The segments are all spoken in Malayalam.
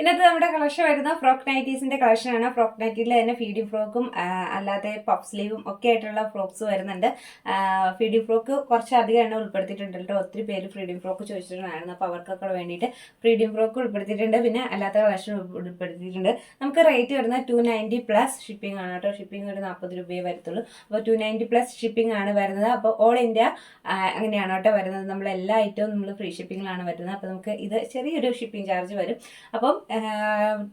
ഇന്നത്തെ നമ്മുടെ കളക്ഷൻ വരുന്ന ഫ്രോക്ക് നൈറ്റീസിന്റെ കളക്ഷൻ ആണ്. ഫ്രോക്ക് നൈറ്റിയിൽ തന്നെ ഫീഡിംഗ് ഫ്രോക്കും അല്ലാതെ പഫ് സ്ലീവും ഒക്കെ ആയിട്ടുള്ള ഫ്രോക്സ് വരുന്നുണ്ട്. ഫീഡിംഗ് ഫ്രോക്ക് കുറച്ച് അധികം എണ്ണം ഉൾപ്പെടുത്തിയിട്ടുണ്ട് കേട്ടോ. ഒത്തിരി പേര് ഫ്രീഡിംഗ് ഫ്രോക്ക് ചോദിച്ചിട്ടുണ്ടായിരുന്നു. അപ്പോൾ അവർക്കൊക്കെ വേണ്ടിയിട്ട് ഫ്രീഡിംഗ് ഫ്രോക്ക് ഉൾപ്പെടുത്തിയിട്ടുണ്ട്. പിന്നെ അല്ലാത്ത കളക്ഷൻ ഉൾപ്പെടുത്തിയിട്ടുണ്ട്. നമുക്ക് റേറ്റ് വരുന്നത് ടു നയന്റി പ്ലസ് ഷിപ്പിംഗ് ആണ് കേട്ടോ. ഷിപ്പിംഗ് ഒരു നാൽപ്പത് രൂപയെ വരത്തുള്ളൂ. അപ്പോൾ ടു നയന്റി പ്ലസ് ഷിപ്പിംഗ് ആണ് വരുന്നത്. അപ്പോൾ ഓൾ ഇന്ത്യ അങ്ങനെയാണ് കേട്ടോ വരുന്നത്. നമ്മൾ എല്ലാ ഐറ്റവും നമ്മൾ ഫ്രീ ഷിപ്പിങ്ങിലാണ് വരുന്നത്. അപ്പോൾ നമുക്ക് ഇത് ചെറിയൊരു ഷിപ്പിംഗ് ചാർജ് വരും. അപ്പം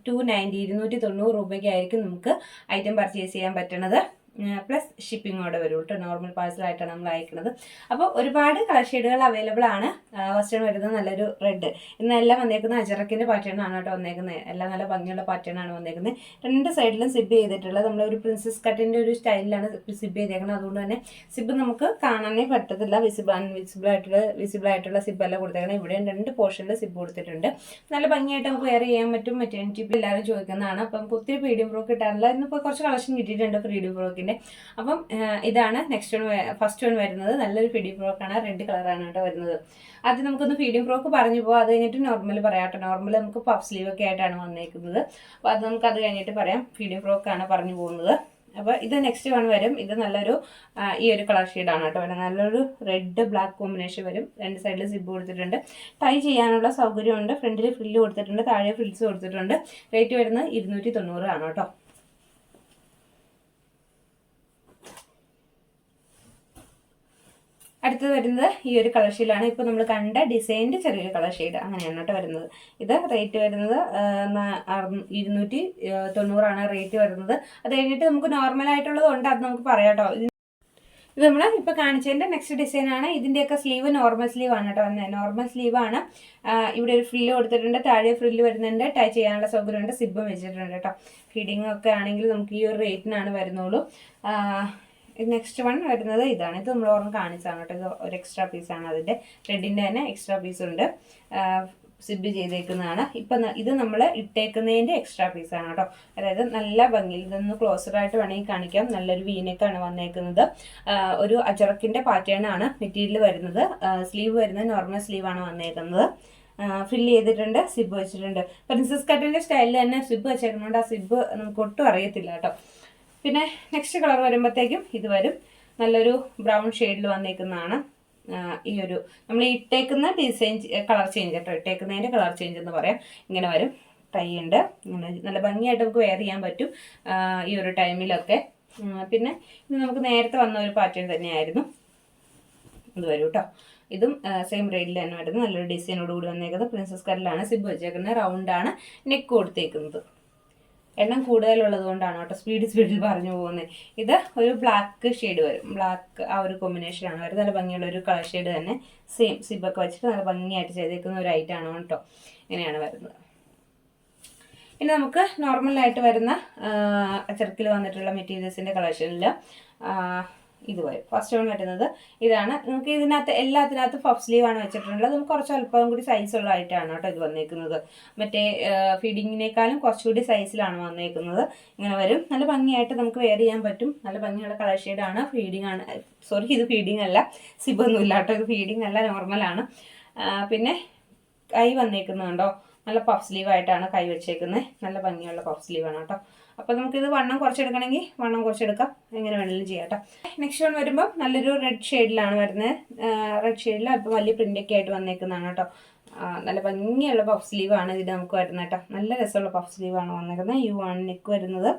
ടു നയന്റി ഇരുന്നൂറ്റി തൊണ്ണൂറ് രൂപയ്ക്കായിരിക്കും നമുക്ക് ഐറ്റം പർച്ചേസ് ചെയ്യാൻ പറ്റണത്. പ്ലസ് ഷിപ്പിങ്ങോടെ വരും കേട്ടോ നോർമൽ പാഴ്സലായിട്ടാണ് നമ്മൾ അയക്കുന്നത്. അപ്പോൾ ഒരുപാട് കളർ ഷെയ്ഡുകൾ അവൈലബിൾ ആണ്. ഫസ്റ്റ് വരുന്നത് നല്ലൊരു റെഡ് ഇന്നെല്ലാം വന്നേക്കുന്നത് അജറക്കിന്റെ പാറ്റേൺ ആണ് കേട്ടോ വന്നേക്കുന്നത്. എല്ലാം നല്ല ഭംഗിയുള്ള പാറ്റേൺ ആണ് വന്നേക്കുന്നത്. രണ്ട് സൈഡിലും സിബ് ചെയ്തിട്ടുള്ളത്. നമ്മൾ ഒരു പ്രിൻസസ് കട്ടിന്റെ ഒരു സ്റ്റൈലിലാണ് സിബ് ചെയ്തേക്കുന്നത്. അതുകൊണ്ട് തന്നെ സിബ് നമുക്ക് കാണാനേ പറ്റത്തില്ല. വിസിബിൾ അൺവിസിബിൾ ആയിട്ടുള്ള വിസിബിൾ ആയിട്ടുള്ള സിബ് എല്ലാം കൊടുത്തേക്കണം ഇവിടെയും രണ്ട് പോർഷനിൽ സിബ് കൊടുത്തിട്ടുണ്ട്. നല്ല ഭംഗിയായിട്ട് നമുക്ക് വെയർ ചെയ്യാൻ പറ്റും. മെറ്റേണിറ്റി എല്ലാവരും ചോദിക്കുന്നതാണ്. അപ്പം ഒത്തിരി പീഡിയം ഫ്രോക്ക് കിട്ടാറില്ല ഇന്നിപ്പോൾ കുറച്ച് കളക്ഷൻ കിട്ടിയിട്ടുണ്ട് ഫ്രീഡിയം ഫ്രോക്കിന്റെ അപ്പം ഇതാണ് നെക്സ്റ്റ് വൺ ഫസ്റ്റ് വൺ വരുന്നത്. നല്ലൊരു ഫീഡിംഗ് ഫ്രോക്കാണ് റെഡ് കളറാണ് കേട്ടോ വരുന്നത്. ആദ്യം നമുക്കൊന്ന് ഫീഡിംഗ് ഫ്രോക്ക് പറഞ്ഞു പോകാം അത് കഴിഞ്ഞിട്ട് നോർമൽ പറയാം കേട്ടോ. നോർമൽ നമുക്ക് പഫ് സ്ലീവ് ഒക്കെ ആയിട്ടാണ് വന്നേക്കുന്നത്. അപ്പോൾ അത് നമുക്ക് അത് കഴിഞ്ഞിട്ട് പറയാം. ഫീഡിംഗ് ഫ്രോക്കാണ് പറഞ്ഞു പോകുന്നത്. അപ്പോൾ ഇത് നെക്സ്റ്റ് വൺ വരും. ഇത് നല്ലൊരു ഈ ഒരു കളർ ഷെയ്ഡാണ് കേട്ടോ വരുന്നത്. നല്ലൊരു റെഡ് ബ്ലാക്ക് കോമ്പിനേഷൻ വരും. രണ്ട് സൈഡിൽ സിബ് കൊടുത്തിട്ടുണ്ട്. ടൈ ചെയ്യാനുള്ള സൗകര്യമുണ്ട്. ഫ്രണ്ടിൽ ഫ്രില്ല് കൊടുത്തിട്ടുണ്ട്. താഴെ ഫ്രിൽസ് കൊടുത്തിട്ടുണ്ട്. റേറ്റ് വരുന്നത് ഇരുന്നൂറ്റി ആണ് കേട്ടോ. അടുത്തത് വരുന്നത് ഈ ഒരു കളർ ഷെയ്ഡാണ് ഇപ്പോൾ നമ്മൾ കണ്ട ഡിസൈന്റെ ചെറിയൊരു കളർ ഷെയ്ഡ് അങ്ങനെയാണ് കേട്ടോ വരുന്നത്. ഇത് റേറ്റ് വരുന്നത് ഇരുന്നൂറ്റി തൊണ്ണൂറാണ് റേറ്റ് വരുന്നത്. അത് കഴിഞ്ഞിട്ട് നമുക്ക് നോർമൽ ആയിട്ടുള്ളത് ഉണ്ട് അത് നമുക്ക് പറയാം കേട്ടോ. ഇത് നമ്മൾ ഇപ്പോൾ കാണിച്ചതിന്റെ നെക്സ്റ്റ് ഡിസൈൻ ആണ്. ഇതിന്റെയൊക്കെ സ്ലീവ് നോർമൽ സ്ലീവ് ആണ് കേട്ടോ വന്നത് നോർമൽ സ്ലീവ് ആണ്. ഇവിടെ ഒരു ഫ്രില്ല് കൊടുത്തിട്ടുണ്ട്. താഴെ ഫ്രില്ല് വരുന്നുണ്ട്. ടൈ ചെയ്യാനുള്ള സൗകര്യമുണ്ട്. സിബും വെച്ചിട്ടുണ്ട് കേട്ടോ. ഫീഡിങ് ഒക്കെ ആണെങ്കിൽ നമുക്ക് ഈ ഒരു റേറ്റിനാണ് വരുന്നുള്ളൂ. നെക്സ്റ്റ് വൺ വരുന്നത് ഇതാണ്. ഇത് നമ്മൾ ഓർമ്മ കാണിച്ചാണ് കേട്ടോ. ഇത് ഒരു എക്സ്ട്രാ പീസാണ് അതിന്റെ റെഡിന്റെ തന്നെ എക്സ്ട്രാ പീസ് ഉണ്ട്. സിബ് ചെയ്തേക്കുന്നതാണ്. ഇപ്പം ഇത് നമ്മൾ ഇട്ടേക്കുന്നതിന്റെ എക്സ്ട്രാ പീസാണ് കേട്ടോ. അതായത് നല്ല ഭംഗിയിൽ ഇതൊന്ന് ക്ലോസർ ആയിട്ട് വേണമെങ്കിൽ കാണിക്കാം. നല്ലൊരു വീനേക്കാണ് വന്നേക്കുന്നത്. ഒരു അജറക്കിന്റെ പാറ്റേൺ ആണ് മെറ്റീരിയൽ വരുന്നത്. സ്ലീവ് വരുന്നത് നോർമൽ സ്ലീവാണ് വന്നേക്കുന്നത്. ഫില്ല് ചെയ്തിട്ടുണ്ട് സിബ് വെച്ചിട്ടുണ്ട്. പ്രിൻസസ് കട്ടിന്റെ സ്റ്റൈലിൽ തന്നെ സിബ് വെച്ചേക്കുന്നതുകൊണ്ട് ആ സിബ് നമുക്ക് ഒട്ടും അറിയത്തില്ല കേട്ടോ. പിന്നെ നെക്സ്റ്റ് കളർ വരുമ്പോഴത്തേക്കും ഇത് വരും. നല്ലൊരു ബ്രൗൺ ഷെയ്ഡിൽ വന്നേക്കുന്നതാണ്. ഈ ഒരു നമ്മൾ ഇട്ടേക്കുന്ന ഡിസൈൻ കളർ ചേഞ്ച് കേട്ടോ. ഇട്ടേക്കുന്നതിന്റെ കളർ ചേഞ്ച് എന്ന് പറയാം. ഇങ്ങനെ വരും. ടൈ ഉണ്ട്. നല്ല ഭംഗിയായിട്ട് നമുക്ക് വെയർ ചെയ്യാൻ പറ്റും. ഈ ഒരു ടൈമിലൊക്കെ പിന്നെ ഇത് നമുക്ക് നേരത്തെ വന്ന ഒരു പാറ്റേൺ തന്നെയായിരുന്നു. ഇത് വരും കേട്ടോ ഇതും സെയിം റേറ്റിൽ തന്നെ വരുന്നത് നല്ലൊരു ഡിസൈനോട് കൂടി വന്നേക്കുന്നത്. പ്രിൻസസ് കറിലാണ് സിബ് വെച്ചേക്കുന്നത്. റൗണ്ടാണ് നെക്ക് കൊടുത്തേക്കുന്നത്. എണ്ണം കൂടുതലുള്ളത് കൊണ്ടാണ് കേട്ടോ സ്പീഡ് സ്പീഡിൽ പറഞ്ഞു പോകുന്നത്. ഇത് ഒരു ബ്ലാക്ക് ഷെയ്ഡ് വരും. ബ്ലാക്ക് ആ ഒരു കോമ്പിനേഷനാണ് വരുന്നത് നല്ല ഭംഗിയുള്ള ഒരു കളർ ഷെയ്ഡ് തന്നെ സെയിം സിബൊക്കെ വെച്ചിട്ട് നല്ല ഭംഗിയായിട്ട് ചെയ്തേക്കുന്ന ഒരു ഐറ്റം ആണ് കേട്ടോ. ഇങ്ങനെയാണ് വരുന്നത്. പിന്നെ നമുക്ക് നോർമലായിട്ട് വരുന്ന ചെറുക്കിൽ വന്നിട്ടുള്ള മെറ്റീരിയൽസിന്റെ കളക്ഷനിൽ ഇത് വരും ഫസ്റ്റ് വൺ വരുന്നത് ഇതാണ്. നമുക്ക് ഇതിനകത്ത് എല്ലാത്തിനകത്ത് പഫ് സ്ലീവ് ആണ് വെച്ചിട്ടുള്ളത്. നമുക്ക് കുറച്ച് അല്പം കൂടി സൈസ് ഉള്ളതായിട്ടാണ് കേട്ടോ ഇത് വന്നേക്കുന്നത്. മറ്റേ ഫീഡിങ്ങിനേക്കാളും കുറച്ചുകൂടി സൈസിലാണ് വന്നേക്കുന്നത്. ഇങ്ങനെ വരും. നല്ല ഭംഗിയായിട്ട് നമുക്ക് വെയർ ചെയ്യാൻ പറ്റും. നല്ല ഭംഗിയുള്ള കളർ ഷെയ്ഡാണ് ഫീഡിങ് ആണ്. സോറി ഇത് ഫീഡിങ് അല്ല. സിബൊന്നുമില്ല കേട്ടോ. ഇത് ഫീഡിങ് അല്ല. നോർമലാണ് പിന്നെ കൈ വന്നേക്കുന്നുണ്ടോ? നല്ല പഫ് സ്ലീവ് ആയിട്ടാണ് കൈ വെച്ചേക്കുന്നത് നല്ല ഭംഗിയുള്ള പഫ് സ്ലീവാണ് കേട്ടോ. അപ്പോൾ നമുക്കിത് വണ്ണം കുറച്ചെടുക്കണമെങ്കിൽ വണ്ണം കുറച്ചെടുക്കാം. എങ്ങനെ വേണമെങ്കിലും ചെയ്യാം കേട്ടോ. നെക്സ്റ്റ് വൺ വരുമ്പോൾ നല്ലൊരു റെഡ് ഷെയ്ഡിലാണ് വരുന്നത്. റെഡ് ഷെയ്ഡിൽ അല്പം വലിയ പ്രിന്റൊക്കെ ആയിട്ട് വന്നേക്കുന്നതാണ് കേട്ടോ. നല്ല ഭംഗിയുള്ള പഫ് സ്ലീവ് ആണ് ഇത് നമുക്ക് വരുന്നത് കേട്ടോ. നല്ല രസമുള്ള പഫ് സ്ലീവ് ആണ് വന്നേക്കുന്നത്. യു ആണ് നെക്ക് വരുന്നത്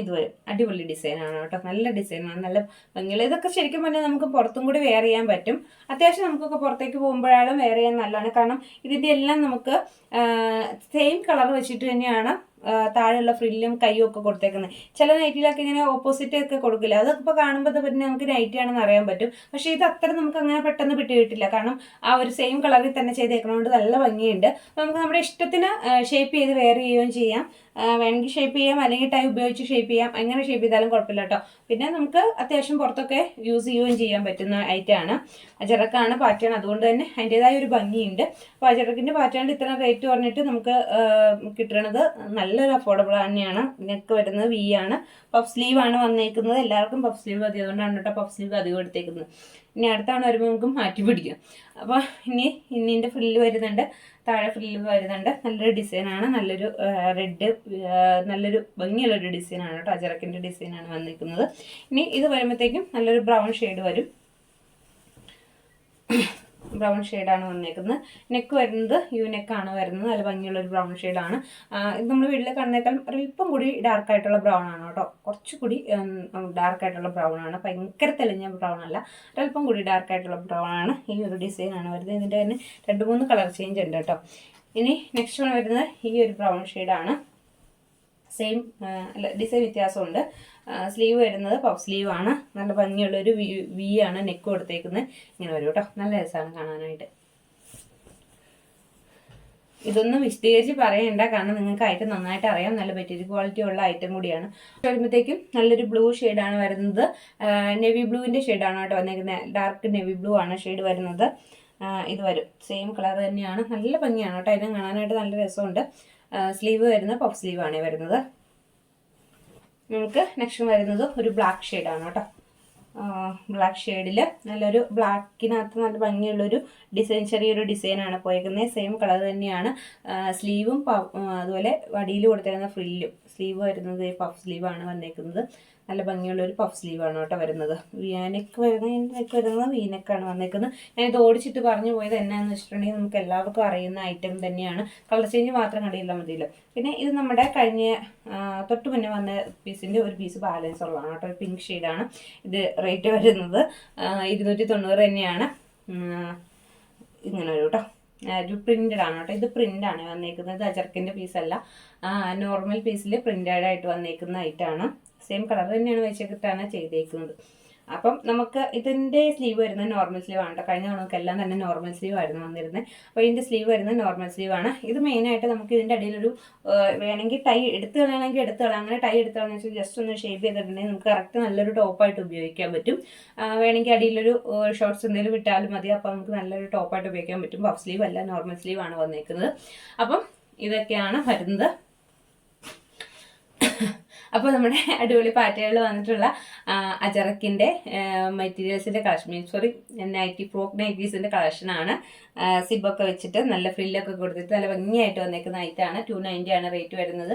ഇത് വരും. അടിപൊളി ഡിസൈനാണ് കേട്ടോ. നല്ല ഡിസൈനാണ് നല്ല ഭംഗിയുള്ള ഇതൊക്കെ ശരിക്കും പറഞ്ഞാൽ നമുക്ക് പുറത്തും കൂടി വെയർ ചെയ്യാൻ പറ്റും. അത്യാവശ്യം നമുക്കൊക്കെ പുറത്തേക്ക് പോകുമ്പോഴാലും വെയർ ചെയ്യാൻ നല്ലതാണ് കാരണം ഇതിന്റെ എല്ലാം നമുക്ക് സെയിം കളർ വെച്ചിട്ട് തന്നെയാണ് താഴെയുള്ള ഫ്രില്ലും കയ്യും ഒക്കെ കൊടുത്തേക്കുന്നത് ചില നൈറ്റിലൊക്കെ ഇങ്ങനെ ഓപ്പോസിറ്റ് ഒക്കെ കൊടുക്കില്ല? അതൊക്കെ കാണുമ്പോൾ പിന്നെ നമുക്ക് നൈറ്റി ആണെന്ന് അറിയാൻ പറ്റും. പക്ഷേ ഇത് അത്ര നമുക്ക് അങ്ങനെ പെട്ടെന്ന് വിട്ട് കിട്ടില്ല കാരണം ആ ഒരു സെയിം കളറിൽ തന്നെ ചെയ്തേക്കണോണ്ട് നല്ല ഭംഗിയുണ്ട്. നമുക്ക് നമ്മുടെ ഇഷ്ടത്തിന് ഷേപ്പ് ചെയ്ത് വെയർ ചെയ്യുകയും ചെയ്യാം. വേണമെങ്കിൽ ഷേപ്പ് ചെയ്യാം. അല്ലെങ്കിൽ ടൈ ഉപയോഗിച്ച് ഷേപ്പ് ചെയ്യാം. എങ്ങനെ ഷേപ്പ് ചെയ്താലും കുഴപ്പമില്ല കേട്ടോ. പിന്നെ നമുക്ക് അത്യാവശ്യം പുറത്തൊക്കെ യൂസ് ചെയ്യുകയും ചെയ്യാൻ പറ്റുന്ന ഐറ്റമാണ് അജറക്കാണ് പാറ്റേൺ അതുകൊണ്ട് തന്നെ അതിന്റെതായ ഒരു ഭംഗിയുണ്ട്. അപ്പോൾ അജറക്കിന്റെ പാറ്റേണിൽ ഇത്ര റേറ്റ് പറഞ്ഞിട്ട് നമുക്ക് കിട്ടണത് നല്ല നല്ലൊരു അഫോർഡബിൾ തന്നെയാണ് നെക്ക് വരുന്നത് വി ആണ്. പഫ് സ്ലീവ് ആണ് വന്നേക്കുന്നത്. എല്ലാവർക്കും പഫ് സ്ലീവ് മതി. അതുകൊണ്ടാണ് കേട്ടോ പഫ് സ്ലീവ് അധികം എടുത്തേക്കുന്നത്. ഇനി അടുത്താണ് വരുമ്പോൾ നമുക്ക് മാറ്റി പിടിക്കും. അപ്പോൾ ഇനി ഇന്നിന്റെ ഫ്രില്ല് വരുന്നുണ്ട്. താഴെ ഫ്രില്ല് വരുന്നുണ്ട്. നല്ലൊരു ഡിസൈനാണ് നല്ലൊരു റെഡ് നല്ലൊരു ഭംഗിയുള്ളൊരു ഡിസൈനാണ് കേട്ടോ. അജറക്കിന്റെ ഡിസൈനാണ് വന്നിരിക്കുന്നത് ഇനി ഇത് വരുമ്പോഴത്തേക്കും നല്ലൊരു ബ്രൗൺ ഷെയ്ഡ് വരും. ബ്രൗൺ ഷെയ്ഡാണ് വന്നേക്കുന്നത്. നെക്ക് വരുന്നത് യു നെക്കാണ് വരുന്നത്. നല്ല ഭംഗിയുള്ള ഒരു ബ്രൗൺ ഷെയ്ഡാണ്. ഇത് നമ്മൾ വീട്ടിൽ കണ്ടേക്കാൾ ഒരല്പം കൂടി ഡാർക്ക് ആയിട്ടുള്ള ബ്രൗൺ ആണ് കേട്ടോ. കുറച്ചുകൂടി ഡാർക്ക് ആയിട്ടുള്ള ബ്രൗൺ ആണ്. ഭയങ്കര തെളിഞ്ഞ ബ്രൗൺ അല്ല. ഒരല്പം കൂടി ഡാർക്ക് ആയിട്ടുള്ള ബ്രൗൺ ആണ്. ഈ ഒരു ഡിസൈൻ ആണ് വരുന്നത്. ഇതിന്റെ തന്നെ രണ്ട് മൂന്ന് കളർ ചേഞ്ച് ഉണ്ട് കേട്ടോ. ഇനി നെക്സ്റ്റ് വൺ വരുന്നത് ഈ ഒരു ബ്രൗൺ ഷെയ്ഡാണ്. സെയിം അല്ല ഡിസൈൻ വ്യത്യാസമുണ്ട്. സ്ലീവ് വരുന്നത് പഫ് സ്ലീവ് ആണ്. നല്ല ഭംഗിയുള്ളൊരു വി വി ആണ് നെക്ക് കൊടുത്തേക്കുന്നത് ഇങ്ങനെ വരും കേട്ടോ നല്ല രസമാണ് കാണാനായിട്ട്. ഇതൊന്നും വിശദീകരിച്ച് പറയണ്ട. കാരണം നിങ്ങൾക്ക് ഐറ്റം നന്നായിട്ട് അറിയാം. നല്ല മെറ്റീരിയൽ ക്വാളിറ്റി ഉള്ള ഐറ്റം കൂടിയാണ്. വരുമ്പോഴത്തേക്കും നല്ലൊരു ബ്ലൂ ഷെയ്ഡാണ് വരുന്നത്. നെവി ബ്ലൂവിന്റെ ഷെയ്ഡാണ് കേട്ടോ വന്നേക്കുന്നത് ഡാർക്ക് നെവി ബ്ലൂ ആണ് ഷെയ്ഡ് വരുന്നത്. ഇത് വരും. സെയിം കളർ തന്നെയാണ്. നല്ല ഭംഗിയാണ് കേട്ടോ. അതിനെ കാണാനായിട്ട് നല്ല രസമുണ്ട്. സ്ലീവ് വരുന്നത് പഫ് സ്ലീവ് ആണ് വരുന്നത്. നമുക്ക് നെക്സ്റ്റ് വരുന്നത് ഒരു ബ്ലാക്ക് ഷെയ്ഡാണ് കേട്ടോ. ബ്ലാക്ക് ഷെയ്ഡിൽ നല്ലൊരു ബ്ലാക്കിനകത്ത് നല്ല ഭംഗിയുള്ളൊരു ഡിസൈൻ ചെറിയൊരു ഡിസൈനാണ് പോയേക്കുന്നത്. സെയിം കളർ തന്നെയാണ്. സ്ലീവും അതുപോലെ വടിയിൽ കൊടുത്തിരുന്ന ഫ്രില്ലും സ്ലീവ് വരുന്നത് പഫ് സ്ലീവാണ് വന്നേക്കുന്നത്. നല്ല ഭംഗിയുള്ള ഒരു പഫ് സ്ലീവ് ആണ് കേട്ടോ വരുന്നത്. വീനക്ക് വരുന്നത് നെക്ക് വരുന്നത് വീനക്കാണ് വന്നേക്കുന്നത്. ഞാൻ ഇത് ഓടിച്ചിട്ട് പറഞ്ഞു പോയത് എന്നാന്ന് വെച്ചിട്ടുണ്ടെങ്കിൽ നമുക്ക് എല്ലാവർക്കും അറിയുന്ന ഐറ്റം തന്നെയാണ്. കളർ ചേഞ്ച് മാത്രം കണ്ടില്ല മതിയല്ലോ. പിന്നെ ഇത് നമ്മുടെ കഴിഞ്ഞ തൊട്ട് മുന്നേ വന്ന പീസിന്റെ ഒരു പീസ് ബാലൻസ് ഉള്ളതാണ് കേട്ടോ. ഒരു പിങ്ക് ഷെയ്ഡാണ് ഇത് റേറ്റ് വരുന്നത്. ഇരുന്നൂറ്റി തൊണ്ണൂറ് തന്നെയാണ്. ഇങ്ങനെ ഒരു കേട്ടോ. ഒരു പ്രിന്റഡ് ആണ് കേട്ടോ. ഇത് പ്രിന്റ് ആണ് വന്നേക്കുന്നത്. അജർക്കിന്റെ പീസല്ല നോർമൽ പീസിൽ പ്രിന്റഡ് ആയിട്ട് വന്നേക്കുന്ന ഐറ്റാണ് സെയിം കളർ തന്നെയാണ് വെച്ചിട്ടാണ് ചെയ്തേക്കുന്നത്. അപ്പം നമുക്ക് ഇതിന്റെ സ്ലീവ് വരുന്നത് നോർമൽ സ്ലീവ് ആണ് കഴിഞ്ഞ നമുക്ക് എല്ലാം തന്നെ നോർമൽ സ്ലീവ് ആയിരുന്നു വന്നിരുന്നത് അപ്പോൾ ഇതിന്റെ സ്ലീവ് വരുന്നത് നോർമൽ സ്ലീവ് ആണ്. ഇത് മെയിൻ ആയിട്ട് നമുക്ക് ഇതിന്റെ അടിയിലൊരു വേണമെങ്കിൽ ടൈ എടുത്ത് കളയണമെങ്കിൽ എടുത്ത് കളയാം. അങ്ങനെ ടൈ എടുത്ത് കളയാന്ന് വെച്ചാൽ ജസ്റ്റ് ഒന്ന് ഷേപ്പ് ചെയ്തിട്ടുണ്ടെങ്കിൽ നമുക്ക് കറക്റ്റ് നല്ലൊരു ടോപ്പായിട്ട് ഉപയോഗിക്കാൻ പറ്റും. വേണമെങ്കിൽ അടിയിലൊരു ഷോർട്സ് എന്തെങ്കിലും വിട്ടാലും മതി. അപ്പോൾ നമുക്ക് നല്ലൊരു ടോപ്പായിട്ട് ഉപയോഗിക്കാൻ പറ്റും. പഫ് സ്ലീവ് അല്ല നോർമൽ സ്ലീവ് ആണ് വന്നേക്കുന്നത്. അപ്പം ഇതൊക്കെയാണ് വരുന്നത്. അപ്പോൾ നമ്മുടെ അടിപൊളി പാറ്റകളിൽ വന്നിട്ടുള്ള അജറക്കിന്റെ മെറ്റീരിയൽസിന്റെ collection means sorry nightie frock നൈറ്റീസിന്റെ കളക്ഷനാണ് സിബൊക്കെ വെച്ചിട്ട് നല്ല ഫ്രില്ലൊക്കെ കൊടുത്തിട്ട് നല്ല ഭംഗിയായിട്ട് വന്നേക്കുന്ന ഐറ്റാണ് ടു നയന്റി ആണ് റേറ്റ് വരുന്നത്.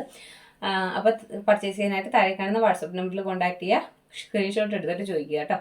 അപ്പോൾ പർച്ചേസ് ചെയ്യാനായിട്ട് താഴെ കാണുന്ന വാട്സപ്പ് നമ്പറിൽ കോൺടാക്ട് ചെയ്യുക സ്ക്രീൻഷോട്ട് എടുത്തിട്ട് ചോദിക്കുക കേട്ടോ.